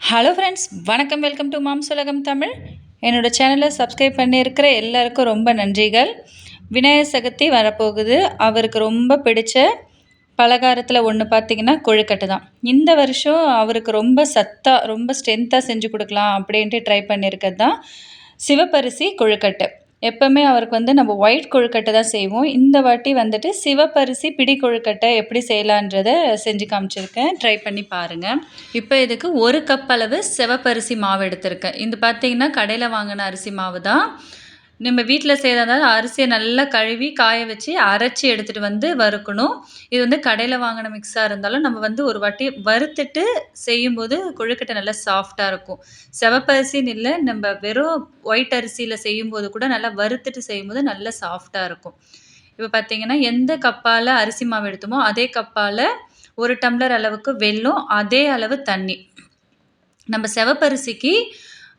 Hello friends வணக்கம் welcome to mom's உலகம் தமிழ் என்னோடய சேனலை சப்ஸ்கிரைப் பண்ணியிருக்கிற எல்லாருக்கும் ரொம்ப நன்றிகள். விநாயகர் சதுர்த்தி வரப்போகுது. அவருக்கு ரொம்ப பிடிச்ச பலகாரத்தில் ஒன்று பார்த்திங்கன்னா கொழுக்கட்டை தான். இந்த வருஷம் அவருக்கு ரொம்ப சத்தாக ரொம்ப ஸ்ட்ரென்த்தாக செஞ்சு கொடுக்கலாம் அப்படின்ட்டு ட்ரை பண்ணியிருக்கிறது தான். சிவப்பரிசி கொழுக்கட்டை. எப்போவுமே அவருக்கு வந்து நம்ம ஒயிட் கொழுக்கட்டை தான் செய்வோம். இந்த வாட்டி வந்துட்டு சிவப்பரிசி பிடி கொழுக்கட்டை எப்படி செய்யலான்றதை செஞ்சு காமிச்சிருக்கேன். ட்ரை பண்ணி பாருங்கள் இப்போ இதுக்கு ஒரு கப் அளவு சிவப்பரிசி மாவு எடுத்திருக்கேன். இது பார்த்திங்கன்னா கடையில் வாங்கின அரிசி மாவு தான். நம்ம வீட்டில் செய்கிறதால அரிசியை நல்லா கழுவி காய வச்சு அரைச்சி எடுத்துகிட்டு வந்து வறுக்கணும். இது வந்து கடையில் வாங்கின மிக்ஸாக இருந்தாலும் நம்ம வந்து ஒரு வாட்டி வறுத்துட்டு செய்யும்போது கொழுக்கட்டை நல்லா சாஃப்டாக இருக்கும். செவப்பரிசின்னு இல்லை நம்ம வெறும் ஒயிட் அரிசியில் செய்யும்போது கூட நல்லா வறுத்துட்டு செய்யும்போது நல்லா சாஃப்டாக இருக்கும். இப்போ பார்த்தீங்கன்னா எந்த கப்பால் அரிசி மாவு எடுத்தோமோ அதே கப்பால் ஒரு டம்ளர் அளவுக்கு வெல்லம் அதே அளவு தண்ணி. நம்ம சிவப்பரிசிக்கு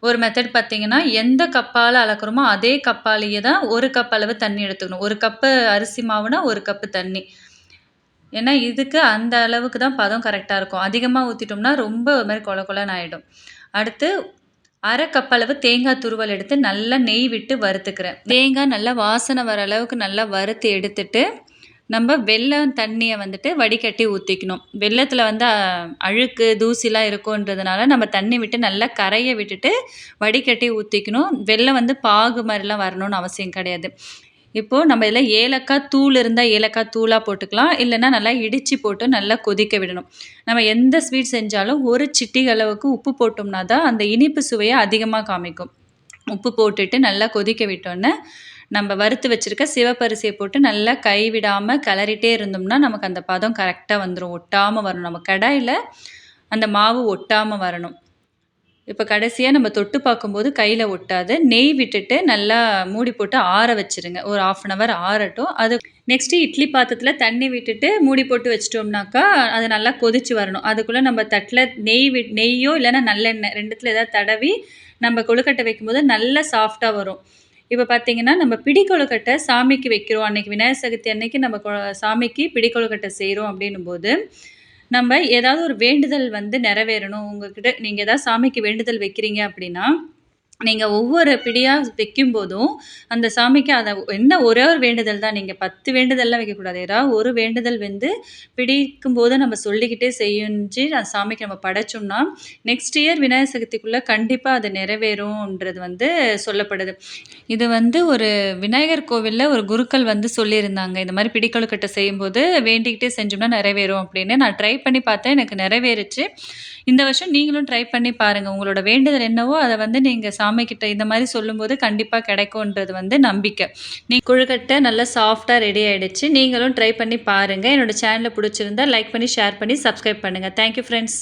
ஒரு மெத்தட் பார்த்தீங்கன்னா எந்த கப்பால் அளக்குறோமோ அதே கப்பாலேயே தான் ஒரு கப் அளவு தண்ணி எடுத்துக்கணும். ஒரு கப்பு அரிசி மாவுனா ஒரு கப்பு தண்ணி. ஏன்னா இதுக்கு அந்த அளவுக்கு தான் பதம் கரெக்டாக இருக்கும். அதிகமாக ஊற்றிட்டோம்னா ரொம்ப ஒரு மாதிரி கொல கொலன்னு ஆகிடும் அடுத்து அரை கப் அளவு தேங்காய் துருவல் எடுத்து நல்லா நெய் விட்டு வறுத்துக்கிறேன். தேங்காய் நல்லா வாசனை வர அளவுக்கு நல்லா வறுத்து எடுத்துட்டு நம்ம வெள்ளம் தண்ணியை வந்துட்டு வடிகட்டி ஊற்றிக்கணும் வெள்ளத்தில் வந்து அழுக்கு தூசிலாம் இருக்குன்றதுனால நம்ம தண்ணி விட்டு நல்லா கரையை விட்டுட்டு வடிகட்டி ஊற்றிக்கணும் வெள்ளம் வந்து பாகு மாதிரிலாம் வரணும்னு அவசியம் கிடையாது. இப்போது நம்ம இதில் ஏலக்காய் தூள் இருந்தால் ஏலக்காய் தூளாக போட்டுக்கலாம். இல்லைன்னா நல்லா இடித்து போட்டு நல்லா கொதிக்க விடணும். நம்ம எந்த ஸ்வீட் செஞ்சாலும் ஒரு சிட்டி அளவுக்கு உப்பு போட்டோம்னா தான் அந்த இனிப்பு சுவையை அதிகமாக காமிக்கும். உப்பு போட்டுட்டு நல்லா கொதிக்க விட்டோன்னே நம்ம வறுத்து வச்சுருக்க சிவப்பரிசியை போட்டு நல்லா கைவிடாமல் கிளறிட்டே இருந்தோம்னா நமக்கு அந்த பதம் கரெக்டாக வந்துடும் ஒட்டாமல் வரணும். நம்ம கடாயில் அந்த மாவு ஒட்டாமல் வரணும். இப்போ கடைசியாக நம்ம தொட்டு பார்க்கும்போது கையில் ஒட்டாது. நெய் விட்டுட்டு நல்லா மூடி போட்டு ஆற வச்சுருங்க. ஒரு ஆஃப் அன் ஹவர் ஆறட்டும். அது நெக்ஸ்ட்டு இட்லி பாத்திரத்தில் தண்ணி விட்டுட்டு மூடி போட்டு வச்சிட்டோம்னாக்கா அது நல்லா கொதிச்சு வரணும். அதுக்குள்ளே நம்ம தட்டில் நெய் வி நெய்யோ இல்லைன்னா நல்லெண்ணெய் ரெண்டுத்தில் ஏதாவது தடவி நம்ம கொழுக்கட்டை வைக்கும்போது நல்லா சாஃப்டாக வரும். இப்போ பார்த்தீங்கன்னா நம்ம பிடி கொழுக்கட்டை சாமிக்கு வைக்கிறோம். அன்றைக்கி விநாயகர் சதுர்த்தி அன்னைக்கு நம்ம சாமிக்கு பிடி கொழுக்கட்டை செய்கிறோம் அப்படின்னும் போது நம்ம ஏதாவது ஒரு வேண்டுதல் வந்து நிறைவேறணும். உங்ககிட்ட நீங்கள் ஏதாவது சாமிக்கு வேண்டுதல் வைக்கிறீங்க அப்படின்னா நீங்கள் ஒவ்வொரு பிடியாக வைக்கும்போதும் அந்த சாமிக்கு அதை என்ன ஒரே ஒரு வேண்டுதல் தான் நீங்கள் பத்து வேண்டுதல்லாம் வைக்கக்கூடாது. ஏதாவது ஒரு வேண்டுதல் வந்து பிடிக்கும் போது நம்ம சொல்லிக்கிட்டே செய்யுஞ்சு அந்த சாமிக்கு நம்ம படைச்சோம்னா நெக்ஸ்ட் இயர் விநாயகர் சதுர்த்திக்குள்ளே கண்டிப்பாக அது நிறைவேறும்ன்றது வந்து சொல்லப்படுது. இது வந்து ஒரு விநாயகர் கோவிலில் ஒரு குருக்கள் வந்து சொல்லியிருந்தாங்க. இந்த மாதிரி பிடிக்கொழுக்கட்டை செய்யும்போது வேண்டிக்கிட்டே செஞ்சோம்னா நிறைவேறும் அப்படின்னு. நான் ட்ரை பண்ணி பார்த்தேன் எனக்கு நிறைவேறுச்சு. இந்த வருஷம் நீங்களும் ட்ரை பண்ணி பாருங்கள் உங்களோட வேண்டுதல் என்னவோ அதை வந்து நீங்கள் சாமிக்கிட்ட இந்த மாதிரி சொல்லும்போது கண்டிப்பாக கிடைக்கும்ன்றது வந்து நம்பிக்கை. நீ கொழுக்கட்டை நல்லா சாஃப்டாக ரெடி ஆகிடுச்சு நீங்களும் ட்ரை பண்ணி பாருங்கள் என்னோடய சேனலை பிடிச்சிருந்தா லைக் பண்ணி ஷேர் பண்ணி சப்ஸ்கிரைப் பண்ணுங்கள் தேங்க்யூ ஃப்ரெண்ட்ஸ்